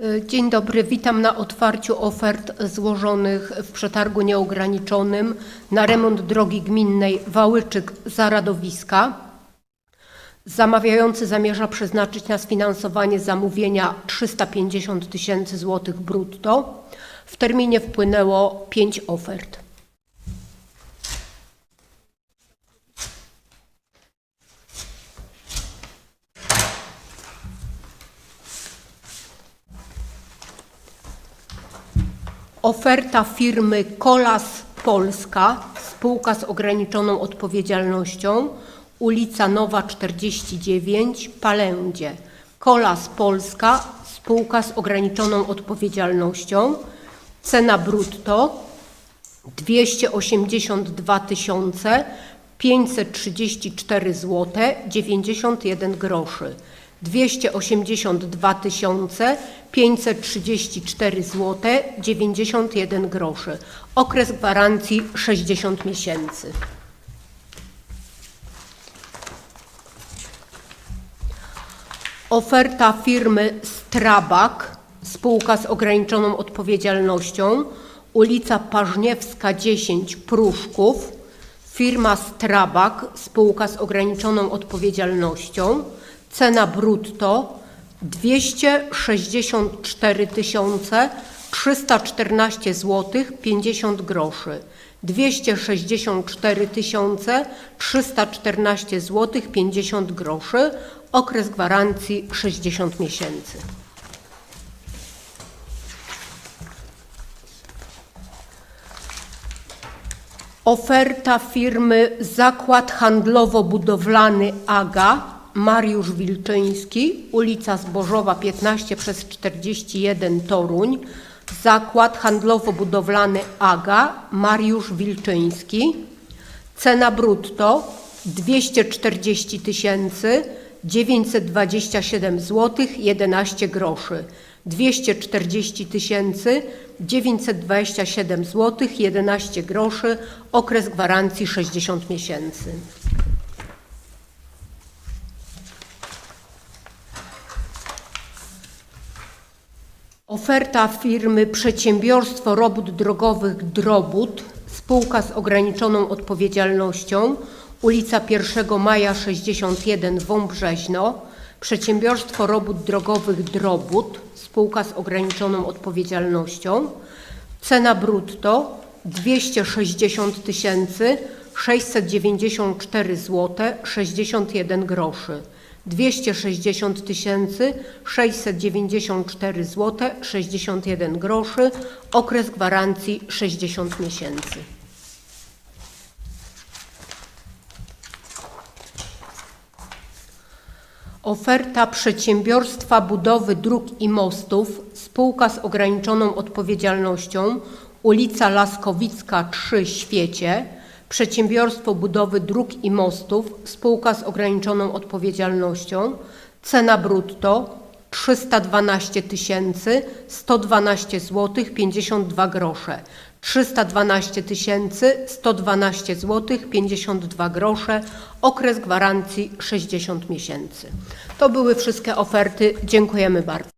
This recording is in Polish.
Y, Dzień dobry, witam na otwarciu ofert złożonych w przetargu nieograniczonym na remont drogi gminnej Wałyczyk-Zaradowiska. Zamawiający zamierza przeznaczyć na sfinansowanie zamówienia 350 tysięcy złotych brutto. W terminie wpłynęło 5 ofert. Oferta firmy Kolas Polska, spółka z ograniczoną odpowiedzialnością, ulica Nowa 49, Palędzie. Kolas Polska, spółka z ograniczoną odpowiedzialnością. Cena brutto 282 534 zł 91 groszy. 282 534 zł 91 groszy. Okres gwarancji 60 miesięcy. Oferta firmy Strabak, spółka z ograniczoną odpowiedzialnością, ulica Parzniewska 10, Pruszków. Firma Strabak, spółka z ograniczoną odpowiedzialnością. Cena brutto 264 314 zł 50 groszy. 264 314 zł 50 groszy. Okres gwarancji 60 miesięcy. Oferta firmy Zakład Handlowo-Budowlany AGA Mariusz Wilczyński, ulica Zbożowa 15 przez 41 Toruń. Zakład Handlowo-Budowlany AGA Mariusz Wilczyński. Cena brutto 240 tysięcy 927 zł 11 groszy. 240 tysięcy 927 zł 11 groszy. Okres gwarancji 60 miesięcy. Oferta firmy Przedsiębiorstwo Robót Drogowych Drobut, spółka z ograniczoną odpowiedzialnością, ulica 1 Maja 61 Wąbrzeźno. Przedsiębiorstwo Robót Drogowych Drobut, spółka z ograniczoną odpowiedzialnością. Cena brutto 260 694 zł 61 groszy. 260 694 zł 61 groszy. Okres gwarancji 60 miesięcy. Oferta Przedsiębiorstwa Budowy Dróg i Mostów, spółka z ograniczoną odpowiedzialnością, ulica Laskowicka 3, Świecie. Przedsiębiorstwo Budowy Dróg i Mostów, spółka z ograniczoną odpowiedzialnością. Cena brutto 312 112 zł 52 grosze. 312 112 zł 52 grosze. Okres gwarancji 60 miesięcy. To były wszystkie oferty. Dziękujemy bardzo.